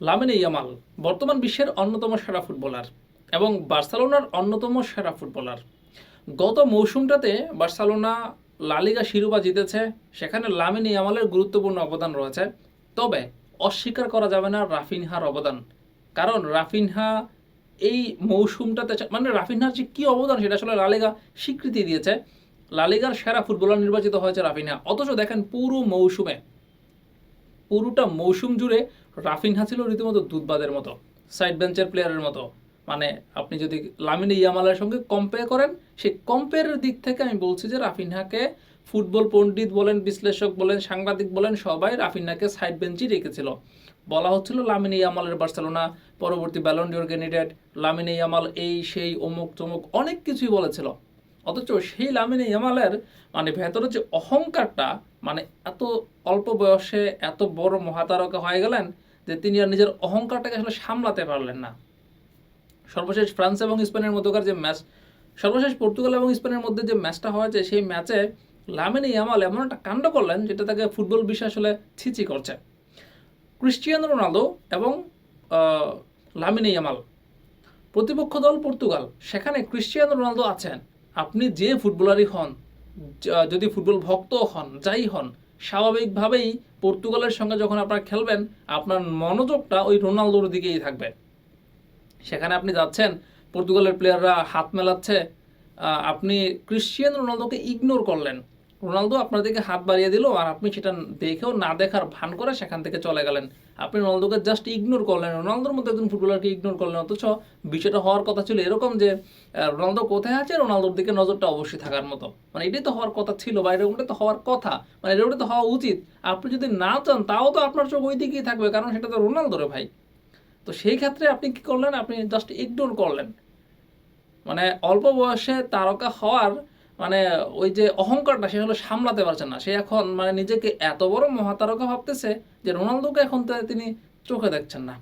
Lamine Yamal, বর্তমান বিশ্বের অন্যতম সেরা ফুটবলার এবং বার্সেলোনার অন্যতম সেরা ফুটবলার। গত মৌসুমটাতে বার্সেলোনা লালিগা শিরোপা জিতেছে, সেখানে লামিনে ইয়ামালের গুরুত্বপূর্ণ অবদান রয়েছে। তবে অস্বীকার করা যাবে না রাফিনহার অবদান, কারণ রাফিনহা এই মৌসুমটাতে মানে রাফিনহার যে কী অবদান সেটা আসলে লালিগা স্বীকৃতি দিয়েছে। লালিগার সেরা ফুটবলার নির্বাচিত হয়েছে রাফিনহা। অথচ দেখেন পুরো মৌসুমে পুরোটা মৌসুম জুড়ে রাফিনহা ছিল রীতিমতো দুধবাদের মতো সাইড বেঞ্চের প্লেয়ারের মতো। মানে আপনি যদি লামিনে ইয়ামালার সঙ্গে কম্পেয়ার করেন, সেই কম্পেয়ারের দিক থেকে আমি বলছি যে রাফিনহাকে ফুটবল পণ্ডিত বলেন, বিশ্লেষক বলেন, সাংবাদিক বলেন, সবাই রাফিনহাকে সাইড বেঞ্চই রেখেছিল। বলা হচ্ছিল লামিনে ইয়ামালের বার্সেলোনা, পরবর্তী Ballon d'Or candidate Lamine Yamal এই, সেই, অমুক, তমুক অনেক কিছুই বলেছিল। অথচ সেই লামিনে ইয়ামালের মানে ভেতরে যে অহংকারটা মানে এত অল্প বয়সে এত বড় মহাতারকা হয়ে গেলেন যে তিনি আর নিজের অহংকারটাকে আসলে সামলাতে পারলেন না। সর্বশেষ ফ্রান্স এবং স্পেনের মধ্যকার যে ম্যাচ, সর্বশেষ পর্তুগাল এবং স্পেনের মধ্যে যে ম্যাচটা হয়েছে, সেই ম্যাচে লামিনে ইয়ামাল এমন একটা কাণ্ড করলেন যেটা তাকে ফুটবল বিশ্বে আসলে ছিচি করছে। ক্রিস্টিয়ানো রোনালদো এবং লামিনে ইয়ামাল। প্রতিপক্ষ দল পর্তুগাল, সেখানে ক্রিস্টিয়ানো রোনালদো আছেন। আপনি যে ফুটবলারই হন যদি ফুটবল ভক্ত হন, যাই হন, স্বাভাবিকভাবেই পর্তুগালের সঙ্গে যখন আপনারা খেলবেন, আপনার মনোযোগটা ওই রোনালদোর দিকেই থাকবে। সেখানে আপনি যাচ্ছেন, পর্তুগালের প্লেয়াররা হাত মেলাচ্ছে আপনি ক্রিশ্চিয়ান রোনালদোকে ইগনোর করলেন। রোনালদো আপনার দিকে হাত বাড়িয়ে দিল আর আপনি সেটা দেখেও না দেখার ভান করে সেখান থেকে চলে গেলেন। আপনি রোনালদোকে জাস্ট ইগনোর করলেন। রোনালদোর মতো একজন ফুটবলারকে ইগনোর করলেন। অথচ বিষয়টা হওয়ার কথা ছিল এরকম যে রোনালদো কোথায় আছে? রোনালদোর দিকে নজরটা অবশ্যই থাকার মতো। মানে এটাই তো হওয়ার কথা ছিল বা এরকমটা তো হওয়ার কথা। মানে এরকমটা তো হওয়া উচিত। আপনি যদি না চান, তাও তো আপনার চোখ ওই দিকেই থাকবে, কারণ সেটা তো রোনালদোরে ভাই। তো সেই ক্ষেত্রে আপনি কি করলেন? আপনি জাস্ট ইগনোর করলেন। মানে অল্প বয়সে তারকা হওয়ার মানে ওই যে অহংকারটা সে হলো সামলাতে পারছে না। সে এখন মানে নিজেকে এত বড় মহাতারকা ভাবতেছে যে রোনালদোকে এখন তিনি চোখে দেখছেন না।